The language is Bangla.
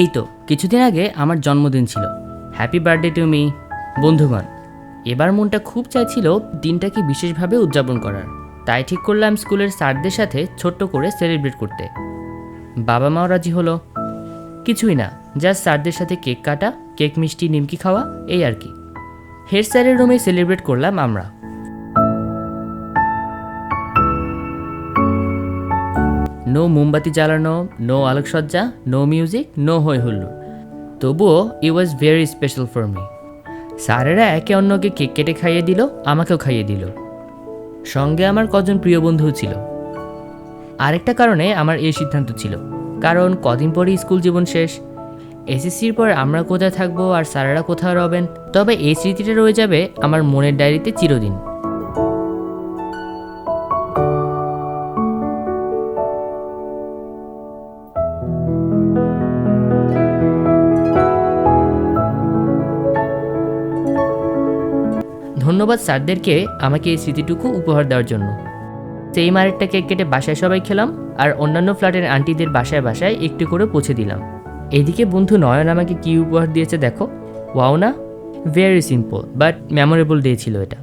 এই তো, কিছুদিন আগে আমার জন্মদিন ছিল। হ্যাপি বার্থডে টু মি বন্ধুগণ, এবার মনটা খুব চাইছিল দিনটাকে বিশেষভাবে উদযাপন করার। তাই ঠিক করলাম স্কুলের স্যারদের সাথে ছোট্ট করে সেলিব্রেট করতে। বাবা মাও রাজি হলো। কিছুই না, জাস্ট স্যারদের সাথে কেক কাটা, কেক মিষ্টি, নিমকি খাওয়া, এই আর কি। হেড স্যারের রুমে সেলিব্রেট করলাম আমরা। নো মোমবাতি জ্বালানো, নো আলোকসজ্জা, নো মিউজিক, নো হই হুল্লুর তবুও it was very special for me স্যারেরা একে অন্যকে কেক কেটে খাইয়ে দিল, আমাকেও খাইয়ে দিল। সঙ্গে আমার কজন প্রিয় বন্ধুও ছিল। আরেকটা কারণে আমার এই সিদ্ধান্ত ছিল। কারণ কদিন পরেই স্কুল জীবন শেষ। এসএসসির পর আমরা কোথায় থাকব আর স্যারেরা কোথায় রবেন? তবে এই স্মৃতিটা রয়ে যাবে আমার মনের ডায়েরিতে চিরদিন। ধন্যবাদ স্যারদেরকে আমাকে এই স্মৃতিটুকু উপহার দেওয়ার জন্য। সেই মারেরটা কেক কেটে বাসায় সবাই খেলাম আর অন্যান্য ফ্ল্যাটের আন্টিদের বাসায় বাসায় একটু করে পৌঁছে দিলাম। এদিকে বন্ধু নয়ন আমাকে কী উপহার দিয়েছে দেখো? ওয়াও না? Very simple but memorable day ছিল এটা।